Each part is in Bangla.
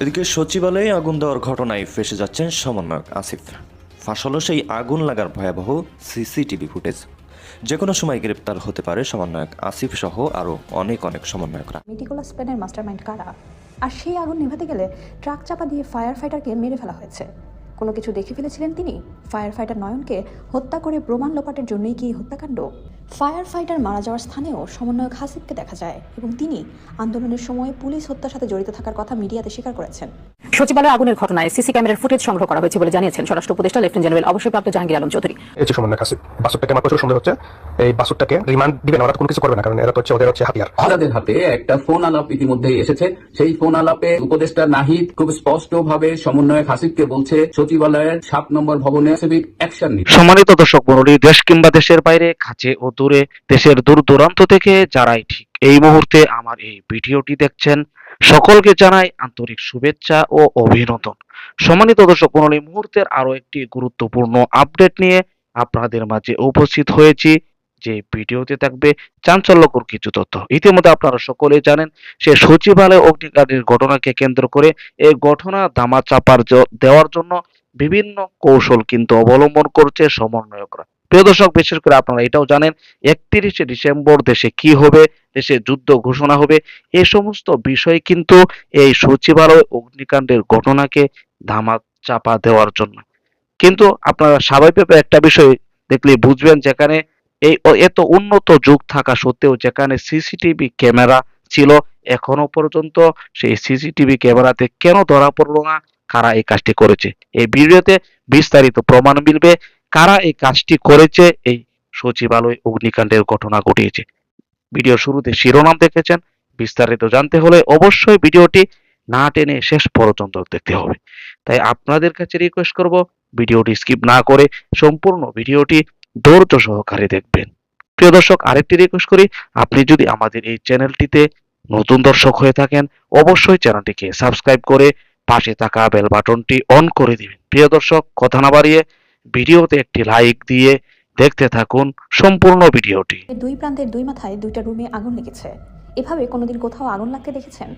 এদিকে সচিবালয়ে আগুন দেওয়ার ঘটনায় ফেসে যাচ্ছেন সমন্বয়ক আসিফ। ফাঁস হলো সেই আগুন লাগার ভয়াবহ সিসিটিভি ফুটেজ। যে কোনো সময় গ্রেপ্তার হতে পারে সমন্বয়ক আসিফ সহ আরও অনেক অনেক সমন্বয়করা। মিটিকুলাস প্ল্যানের মাস্টারমাইন্ড কারা? আর সেই আগুন নেভাতে গেলে ট্রাক চাপা দিয়ে ফায়ার ফাইটারকে মেরে ফেলা হয়েছে। কোনো কিছু দেখে ফেলেছিলেন তিনি? ফায়ার ফাইটার নয়নকে হত্যা করে প্রমাণ লোপাটের জন্যই কি হত্যাকাণ্ড? ফায়ার ফাইটার মারা যাওয়ার স্থানেও সমন্বয়ক হাসিবকে দেখা যায় এবং তিনি আন্দোলনের সময় পুলিশ হত্যার সাথে জড়িত থাকার কথা মিডিয়াতে স্বীকার করেছেন। সচিবালয় আগুনের ঘটনায় সিসি ক্যামেরার ফুটেজ সংগ্রহ করা হয়েছে বলে জানিয়েছেন স্বরাষ্ট্র উপদেষ্টা লেফটেন্যান্ট জেনারেল অবসরপ্রাপ্ত জাহাঙ্গীর আলম চৌধুরী। এই যে সমন্বয় কাছে বাসুরটাকে আমার প্রচুর সন্দেহ হচ্ছে এই বাসুরটাকে রিমান্ড দিবেন ওরা কোনো কিছু করবে না কারণ এরা তো হচ্ছে ওদের হচ্ছে হাতিয়ার। আজাদের হাতে একটা ফোন আলাপ ইতিমধ্যেই এসেছে। সেই ফোন আলাপে উপদেষ্টা নাহিদ খুব স্পষ্ট ভাবে সমন্বয়ক হাসিবকে বলছে সচিবালয়ের সাত নম্বর ভবনে সিভিক অ্যাকশন নিতে। সম্মানিত দর্শক মন্ডলী দেশ কিংবা দেশের বাইরে কাছে ও দূরে, দেশের দূর দূরান্ত থেকে যারাই ঠিক এই মুহূর্তে আমার এই ভিডিওটি দেখছেন, সকলকে জানাই আন্তরিক শুভেচ্ছা ও অভিনন্দন। সম্মানিত দর্শক মন্ডলী মুহূর্তের আরও একটি গুরুত্বপূর্ণ আপডেট নিয়ে আপনাদের মাঝে উপস্থিত হয়েছি। যে ভিডিওতে থাকবে চাঞ্চল্যকর কিছু তথ্য। ইতিমধ্যে আপনারা সকলেই জানেন, সে সচিবালয় অগ্নিকাণ্ডের ঘটনাকে কেন্দ্র করে এই ঘটনা দামা চাপার দেওয়ার জন্য বিভিন্ন কৌশল কিন্তু অবলম্বন করছে সমন্বয়করা। প্রিয় দর্শক, বিশেষ করে আপনারা এটাও জানেন, একত্রিশে ডিসেম্বর দেশে কি হবে, দেশে যুদ্ধ ঘোষণা হবে এই সমস্ত বিষয় কিন্তু এই সচিবালয় অগ্নিকাণ্ডের ঘটনাকে ধামা চাপা দেওয়ার জন্য। কিন্তু আপনারা স্বাভাবিকভাবে একটা বিষয় দেখলে বুঝবেন, যেখানে এই এত উন্নত যুগ থাকা সত্ত্বেও যেখানে সিসিটিভি ক্যামেরা ছিল, এখনও পর্যন্ত সেই সিসিটিভি ক্যামেরাতে কেন ধরা পড়ল না, কারা এই কাজটি করেছে? এই ভিডিওতে বিস্তারিত প্রমাণ মিলবে। কারা এই কাজটি করেছে? এই সচিবালয় অগ্নিকাণ্ডের ঘটনা ঘটিয়েছে। ভিডিও শুরুতে শিরোনাম দেখেছেন। বিস্তারিত জানতে হলে অবশ্যই ভিডিওটি না টেনে শেষ পর্যন্ত দেখতে হবে। তাই আপনাদের কাছে রিকোয়েস্ট করব, ভিডিওটি স্কিপ না করে সম্পূর্ণ ভিডিওটি ধৈর্য সহকারে দেখবেন। প্রিয় দর্শক, আরেকটি রিকোয়েস্ট করি, আপনি যদি আমাদের এই চ্যানেলটিতে নতুন দর্শক হয়ে থাকেন, অবশ্যই চ্যানেলটিকে সাবস্ক্রাইব করে পাশে থাকা বেল বাটনটি অন করে দিবেন। প্রিয় দর্শক, কথা না বাড়িয়ে ভিডিওতে একটি লাইক দিয়ে দেখতে থাকুন সম্পূর্ণ ভিডিওটি। দুই প্রান্তের দুই মাথায় দুইটা রুমে আগুন লেগেছে। এভাবে কোনোদিন কোথাও আগুন লাগতে দেখেছেন?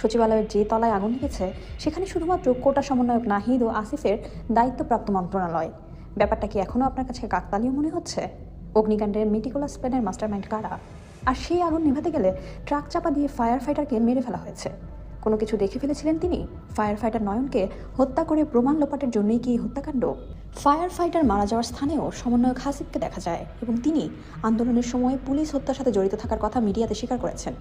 সচিবালয়ের যে তলায় আগুন লেগেছে, সেখানে শুধুমাত্র কোটা সমন্বয়ক নাহিদ ও আসিফের দায়িত্বপ্রাপ্ত মন্ত্রণালয়। ব্যাপারটা কি এখনও আপনার কাছে কাকতালীয় মনে হচ্ছে? অগ্নিকাণ্ডের মিটিকুলাস প্ল্যানের মাস্টারমাইন্ড কারা? আর সেই আগুন নেভাতে গেলে ট্রাক চাপা দিয়ে ফায়ার ফাইটারকে মেরে ফেলা হয়েছে। কোনো কিছু দেখে ফেলেছিলেন তিনি? ফায়ার ফাইটার নয়নকে হত্যা করে প্রমাণ লোপাটের জন্যই কি হত্যাকাণ্ড? ফায়ার ফাইটার মারা যাওয়ার স্থানেও সমন্বয়ক হাসিবকে দেখা যায় এবং তিনি আন্দোলনের সময় পুলিশ হত্যার সাথে জড়িত থাকার কথা মিডিয়াতে স্বীকার করেছেন।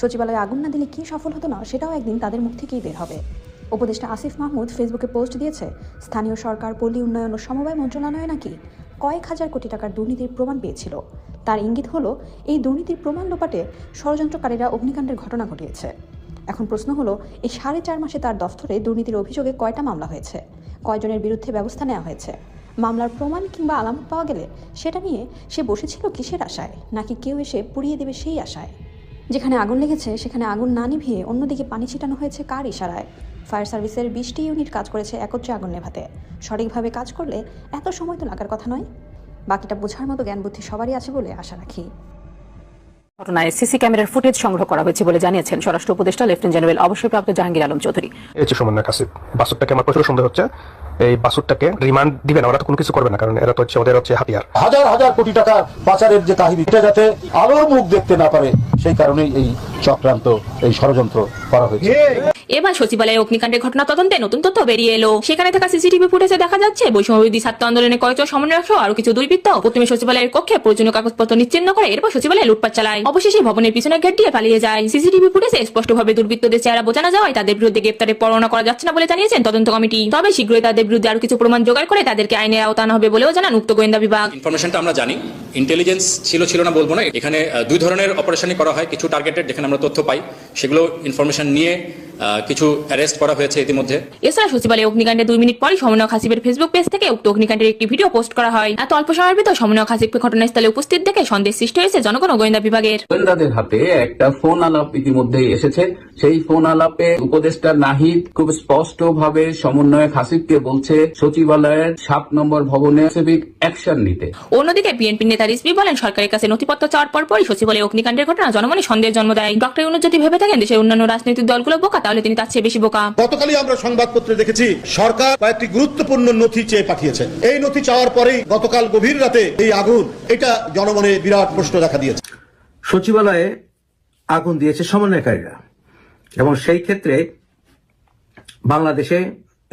সচিবালয়ে আগুন না দিলে কি সফল হতো না, সেটাও একদিন তাদের মুখ থেকেই বের হবে। উপদেষ্টা আসিফ মাহমুদ ফেসবুকে পোস্ট দিয়েছে, স্থানীয় সরকার, পল্লী উন্নয়ন ও সমবায় মন্ত্রণালয় নাকি কয়েক হাজার কোটি টাকার দুর্নীতির প্রমাণ পেয়েছিল। তার ইঙ্গিত হলো, এই দুর্নীতির প্রমাণ লোপাটে ষড়যন্ত্রকারীরা অগ্নিকাণ্ডের ঘটনা ঘটিয়েছে। এখন প্রশ্ন হলো, এই সাড়ে চার মাসে তার দফতরে দুর্নীতির অভিযোগে কয়টা মামলা হয়েছে? কয়জনের বিরুদ্ধে ব্যবস্থা নেওয়া হয়েছে? মামলার প্রমাণ কিংবা আলামত পাওয়া গেলে সেটা নিয়ে সে বসেছিল কিসের আশায়? নাকি কেউ এসে পুড়িয়ে দেবে সেই আশায়? যেখানে আগুন লেগেছে, সেখানে আগুন না নিভিয়ে অন্যদিকে পানি ছিটানো হয়েছে কার ইশারায়? ফায়ার সার্ভিসের বিশটি ইউনিট কাজ করেছে একত্রে আগুন নেভাতে। সঠিকভাবে কাজ করলে এত সময় তো লাগার কথা নয়? বাকিটা বোঝার মতো জ্ঞান বুদ্ধি সবারই আছে বলে আশা রাখি। ঘটনায় সিসি ক্যামেরার ফুটেজ সংগ্রহ করা হয়েছে বলে জানিয়েছেন স্বরাষ্ট্র উপদেষ্টা লেফটেন্যান্ট জেনারেল অবসরপ্রাপ্ত জাহাঙ্গীর আলম চৌধুরী। এই যে সমন্বয় কাছে বাসুরটাকে আমার প্রচুর সন্দেহ হচ্ছে এই বাসুরটাকে রিমান্ড দিবে না ওরা তো কোনো কিছু করবে না কারণ এরা তো হচ্ছে ওদের হচ্ছে হাতিয়ার। হাজার হাজার কোটি টাকা পাচারের যে কাহিনী এটা যাতে আলোর মুখ দেখতে না পারে সেই কারণেই এই চক্রান্ত এই ষড়যন্ত্র করা হয়েছে। এবার সচিবালয়ে অগ্নিকাণ্ডের ঘটনা তদন্তে নতুন তথ্য বেরিয়ে এলো। সেখানে থাকা সিসিটিভি ফুটেজে দেখা যাচ্ছে বৈষম্যবিধি ছাত্র আন্দোলনে কয়েকজন সমন্বয়ক সহ আরও কিছু দুর্বৃত্ত প্রথমে সচিবালয়ের কক্ষে প্রয়োজনীয় কাগজপত্র নিচ্ছিন্ন করে, এরপর সচিবালয়ে লুটপাট চালায়। অবশেষে ভবনের পিছনে গেট দিয়ে পালিয়ে যায়। সিসিটিভি ফুটেজে স্পষ্টভাবে দুর্বৃত্তদের চেহারা বোঝানো যাওয়ায় তাদের বিরুদ্ধে গ্রেপ্তারের পরোয়ানা করা যাচ্ছে না বলে জানিয়েছেন তদন্ত কমিটি। তবে শীঘ্রই তাদের বিরুদ্ধে আরও কিছু প্রমাণ জোগাড় করে তাদেরকে আইনের আওতা আনা হবে বলেও জানান উক্ত গোয়েন্দা বিভাগ। ইনফরমেশনটা আমরা জানি। ইন্টেলিজেন্স ছিল ছিল না বলব না। এখানে দুই ধরনের অপারেশনই করা হয় কিছু টার্গেটেড যেখানে আমরা তথ্য পাই। সেগুলো ইনফরমেশন নিয়ে কিছু অ্যারেস্ট করা হয়েছে ইতিমধ্যে। এছাড়া সচিবালয়ে অগ্নিকাণ্ডে দুই মিনিট পরই সমন্বয়ক হাসিবের ফেসবুক পেজ থেকে উক্ত অগ্নিকাণ্ডের একটি ভিডিও পোস্ট করা হয়। এত অল্প সময়ের ভিতর সমন্বয়ক হাসিবকে ঘটনাস্থলে উপস্থিত দেখে সন্দেহ সৃষ্টি হয়েছে জনগণ ও গোয়েন্দা বিভাগের। গোয়েন্দাদের হাতে একটা ফোন আলাপ ইতিমধ্যেই এসেছে। সেই ফোন আলাপে উপদেষ্টা নাহিদ খুব স্পষ্ট ভাবে সমন্বয়ক হাসিবকে বলছে সচিবালয়ের সাত নম্বর ভবনে সিভিক অ্যাকশন নিতে। অন্যদিকে বিএনপি নেতা রিজভি বলেন সরকারের কাছে নথিপত্র চাওয়ার পর পরই সচিবালয়ে অগ্নিকাণ্ডের ঘটনা জনমনে সন্দেহের জন্ম দেয়। ডক্টর ইউনুস যদি ভেবে থাকেন দেশের অন্যান্য রাজনৈতিক দলগুলো বোকা তাহলে তিনি তার চেয়ে বেশি বোকা। গতকালই আমরা সংবাদপত্রে দেখেছি সরকার কয়েকটি গুরুত্বপূর্ণ নথি চেয়ে পাঠিয়েছে। এই নথি চাওয়ার পরেই গতকাল গভীর রাতে এই আগুন এটা জনমনে বিরাট প্রশ্ন দেখা দিয়েছে। সচিবালয়ে আগুন দিয়েছে সমন্বয়কারীরা। এবং সেই ক্ষেত্রে বাংলাদেশে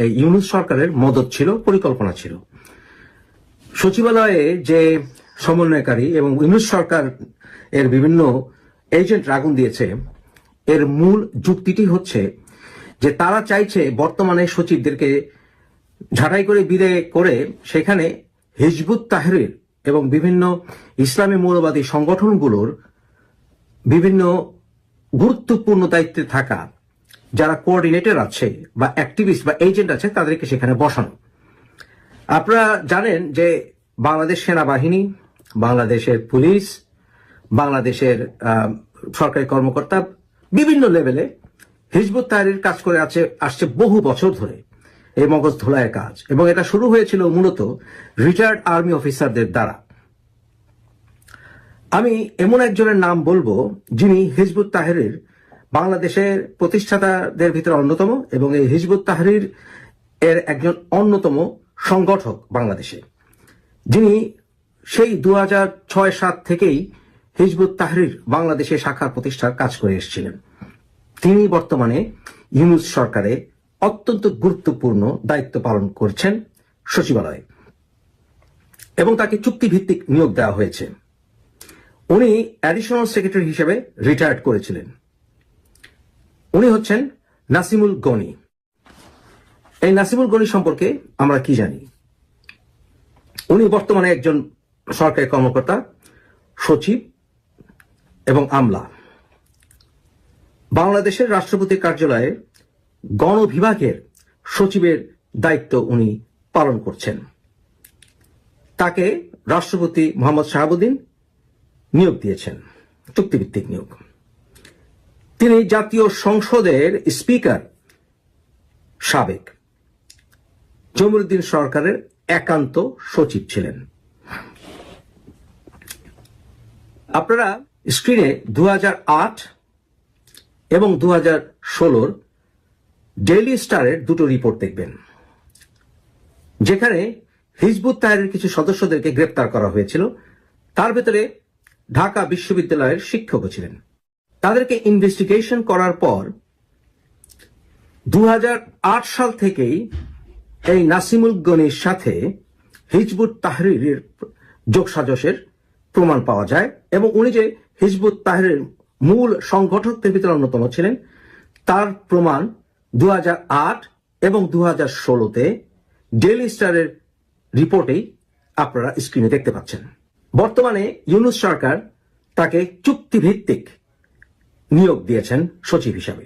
এই ইউনুস সরকারের মদত ছিল পরিকল্পনা ছিল। সচিবালয়ে যে সমন্বয়কারী এবং ইউনুস সরকার এর বিভিন্ন এজেন্ট আগুন দিয়েছে, এর মূল যুক্তিটি হচ্ছে যে তারা চাইছে বর্তমানে সচিবদেরকে ঝাঁটাই করে বিদায় করে সেখানে হিজবুত তাহরির এবং বিভিন্ন ইসলামী মৌলবাদী সংগঠনগুলোর বিভিন্ন গুরুত্বপূর্ণ দায়িত্বে থাকা যারা কোঅর্ডিনেটর আছে বা অ্যাক্টিভিস্ট বা এজেন্ট আছে তাদেরকে সেখানে বসানো। আপনারা জানেন যে বাংলাদেশ সেনাবাহিনী, বাংলাদেশের পুলিশ, বাংলাদেশের সরকারি কর্মকর্তা বিভিন্ন লেভেলে হিজবুত তাহরির কাজ করে আছে, আসছে বহু বছর ধরে। এই মগজ ধোলাইয়ের কাজ। এবং এটা শুরু হয়েছিল মূলত রিটায়ার্ড আর্মি অফিসারদের দ্বারা। আমি এমন একজনের নাম বলব যিনি হিজবুত তাহরির বাংলাদেশের প্রতিষ্ঠাতাদের ভিতরে অন্যতম এবং এই হিজবুত তাহরির এর একজন অন্যতম সংগঠক বাংলাদেশে, যিনি সেই দু ছয় সাত থেকেই হিজবুত তাহরির বাংলাদেশে শাখা প্রতিষ্ঠার কাজ করে এসেছিলেন। তিনি বর্তমানে ইউনুস সরকারে অত্যন্ত গুরুত্বপূর্ণ দায়িত্ব পালন করছেন সচিবালয়ে এবং তাকে চুক্তিভিত্তিক নিয়োগ দেওয়া হয়েছে। উনি অ্যাডিশনাল সেক্রেটারি হিসেবে রিটায়ার্ড করেছিলেন। উনি হচ্ছেন নাসিমুল গনি। এই নাসিমুল গনি সম্পর্কে আমরা কি জানি? উনি বর্তমানে একজন সরকারি কর্মকর্তা, সচিব এবং আমলা। বাংলাদেশের রাষ্ট্রপতি কার্যালয়ে গণবিভাগের সচিবের দায়িত্ব উনি পালন করছেন। তাকে রাষ্ট্রপতি মোহাম্মদ শাহাবুদ্দিন নিয়োগ দিয়েছেন, চুক্তিভিত্তিক নিয়োগ। তিনি জাতীয় সংসদের স্পিকার সাবেক। জমিরুদ্দিন সরকারের একান্ত সচিব ছিলেন। আপনারা স্ক্রিনে দু এবং দু হাজার ষোলোর ডেইলি স্টারের দুটো রিপোর্ট দেখবেন। যেখানে হিজবুত তাহেরের কিছু সদস্যদেরকে গ্রেপ্তার করা হয়েছিল। তার ভেতরে ঢাকা বিশ্ববিদ্যালয়ের শিক্ষকও ছিলেন। তাদেরকে ইনভেস্টিগেশন করার পর দু হাজার আট সাল থেকেই এই নাসিমুল গনির সাথে হিজবুত তাহরিরের যোগসাজসের প্রমাণ পাওয়া যায় এবং উনি যে হিজবুত তাহরির মূল সংগঠকদের ভিতরে অন্যতম ছিলেন, তার প্রমাণ দু হাজার আট এবং দু হাজার ষোলোতে ডেইলি স্টারের রিপোর্টেই আপনারা স্ক্রিনে দেখতে পাচ্ছেন। বর্তমানে ইউনুস সরকার তাকে চুক্তিভিত্তিক নিয়োগ দিয়েছেন সচিব হিসাবে।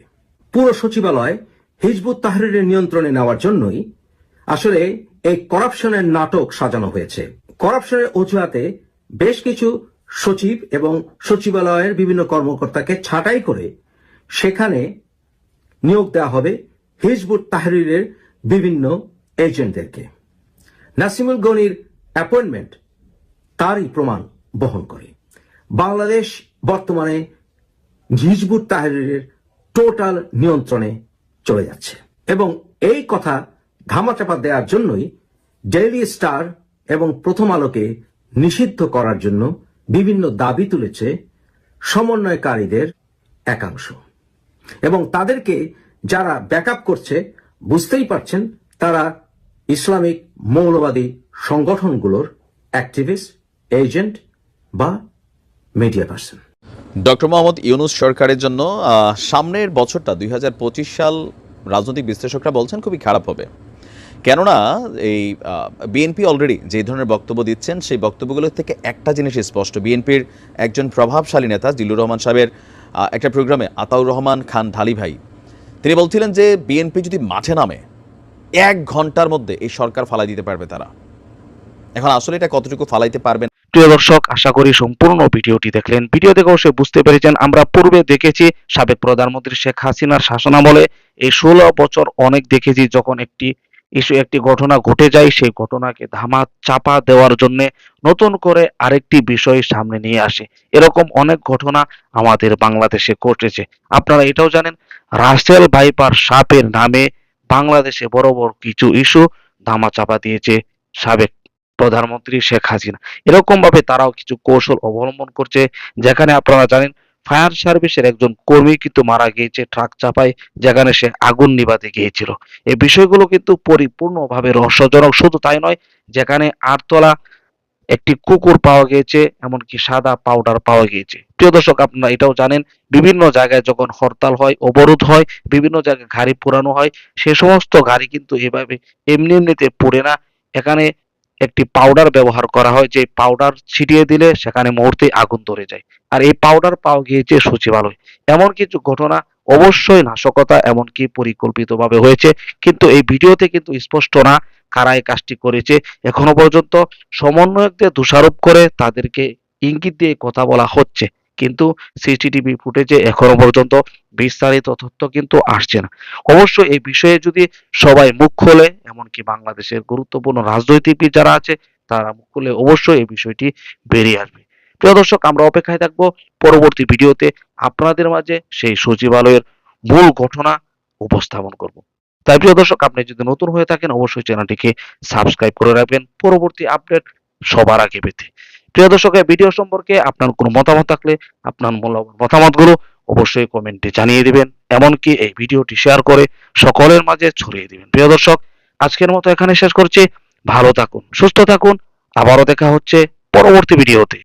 পুরো সচিবালয় হিজবুত তাহরিরের নিয়ন্ত্রণে নেওয়ার জন্যই আসলে এই করাপশনের নাটক সাজানো হয়েছে। করাপশনের অজুহাতে বেশ কিছু সচিব এবং সচিবালয়ের বিভিন্ন কর্মকর্তাকে ছাঁটাই করে সেখানে নিয়োগ দেওয়া হবে হিজবুত তাহরিরের বিভিন্ন এজেন্টদেরকে। নাসিমুল গনির অ্যাপয়েন্টমেন্ট তারই প্রমাণ বহন করে। বাংলাদেশ বর্তমানে হিজবুত তাহরিরের টোটাল নিয়ন্ত্রণে চলে যাচ্ছে। এবং এই কথা ধামাচাপা দেওয়ার জন্যই ডেইলি স্টার এবং প্রথম আলোকে নিষিদ্ধ করার জন্য বিভিন্ন দাবি তুলেছে সমন্বয়কারীদের একাংশ। এবং তাদেরকে যারা ব্যাকআপ করছে, বুঝতেই পারছেন, তারা ইসলামিক মৌলবাদী সংগঠনগুলোর অ্যাক্টিভিস্ট এজেন্ট বা media person doctor Mohammad Yunus সরকারের জন্য সামনের বছরটা, দুই হাজার পঁচিশ সাল রাজনৈতিক বিশ্লেষকরা বলছেন খুবই খারাপ হবে। কেননা এই বিএনপি অলরেডি যে ধরনের বক্তব্য দিচ্ছেন, সেই বক্তব্যগুলো থেকে একটা জিনিস স্পষ্ট। বিএনপির একজন প্রভাবশালী নেতা জিল্লুর রহমান সাহেবের একটা প্রোগ্রামে আতাউর রহমান খান ঢালি ভাই, তিনি বলছিলেন যে বিএনপি যদি মাঠে নামে, এক ঘণ্টার মধ্যে এই সরকার ফালাই দিতে পারবে তারা। এখন আসলে এটা কতটুকু ফালাইতে পারবেন? প্রিয় দর্শক, আশা করি সম্পূর্ণ ভিডিওটি দেখলেন। ভিডিও দেখে অবশ্যই বুঝতে পেরেছেন, আমরা পূর্বে দেখেছি সাবেক প্রধানমন্ত্রী শেখ হাসিনার শাসনামলে এই ষোলো বছর অনেক দেখেছি যখন একটি ইস্যু একটি ঘটনা ঘটে যায়, সেই ঘটনাকে ধামা চাপা দেওয়ার জন্য নতুন করে আরেকটি বিষয় সামনে নিয়ে আসে। এরকম অনেক ঘটনা আমাদের বাংলাদেশে ঘটেছে। আপনারা এটাও জানেন, রাসেল ভাইপার সাপের নামে বাংলাদেশে বড় বড় কিছু ইস্যু ধামা চাপা দিয়েছে সাবেক প্রধানমন্ত্রী শেখ হাসিনা। এরকম ভাবে তারাও কিছু কৌশল অবলম্বন করছে, যেখানে আপনারা জানেন ফায়ার সার্ভিসের একজন কর্মী কিন্তু মারা গিয়েছে, ট্রাক চাপায়, যেখানে সে আগুন নিভাতে গিয়েছিল। এই বিষয়গুলো কিন্তু পরিপূর্ণভাবে রহস্যজনক, শুধু তাই নয়, যেখানে আটতলা একটি কুকুর পাওয়া গিয়েছে, এমনকি সাদা পাউডার পাওয়া গিয়েছে। প্রিয় দর্শক, আপনারা এটাও জানেন, বিভিন্ন জায়গায় যখন হরতাল হয়, অবরোধ হয়, বিভিন্ন জায়গায় গাড়ি পুরানো হয়, সে সমস্ত গাড়ি কিন্তু এভাবে এমনি এমনিতে পুড়ে না। এখানে একটি পাউডার ব্যবহার করা হয় যে পাউডার ছিটিয়ে দিলে সেখানে মুহূর্তে আগুন ধরে যায়। আর এই পাউডার পাওয়া গিয়েছে সচিবালয়। এমন কিছু ঘটনা অবশ্যই নাশকতা এমনকি পরিকল্পিতভাবে হয়েছে, কিন্তু এই ভিডিওতে কিন্তু স্পষ্ট না কারা এই কাজটি করেছে। এখনও পর্যন্ত সমন্বয়কদের দোষারোপ করে তাদেরকে ইঙ্গিত দিয়ে কথা বলা হচ্ছে। কিন্তু সিসিটিভি ফুটেজে এখনও পর্যন্ত বিস্তারিত তথ্য কিন্তু আসছে না। অবশ্য এই বিষয়ে যদি সবাই মুখ খোলে, এমনকি বাংলাদেশের গুরুত্বপূর্ণ রাজনৈতিকবিদ যারা আছে, তারা মুখ খুলে অবশ্যই এই বিষয়টি বেরিয়ে আসবে। প্রিয় দর্শক, আমরা অপেক্ষায় থাকব পরবর্তী ভিডিওতে। আপনাদের মাঝে সেই সচিবালয়ের মূল ঘটনা উপস্থাপন করব। তাই প্রিয় দর্শক, আপনি যদি নতুন হয়ে থাকেন, অবশ্যই চ্যানেলটিকে সাবস্ক্রাইব করে রাখবেন। পরবর্তী আপডেট সবার আগে পেতে। প্রিয় দর্শকের ভিডিও সম্পর্কে আপনার কোনো মতামত থাকলে আপনার মূল্যবান মতামতগুলো অবশ্যই কমেন্টে জানিয়ে দিবেন, এমনকি এই ভিডিওটি শেয়ার করে সকলের মাঝে ছড়িয়ে দিবেন। প্রিয় দর্শক, আজকের মতো এখানে শেষ করছি। ভালো থাকুন, সুস্থ থাকুন। আবারও দেখা হচ্ছে পরবর্তী ভিডিওতে।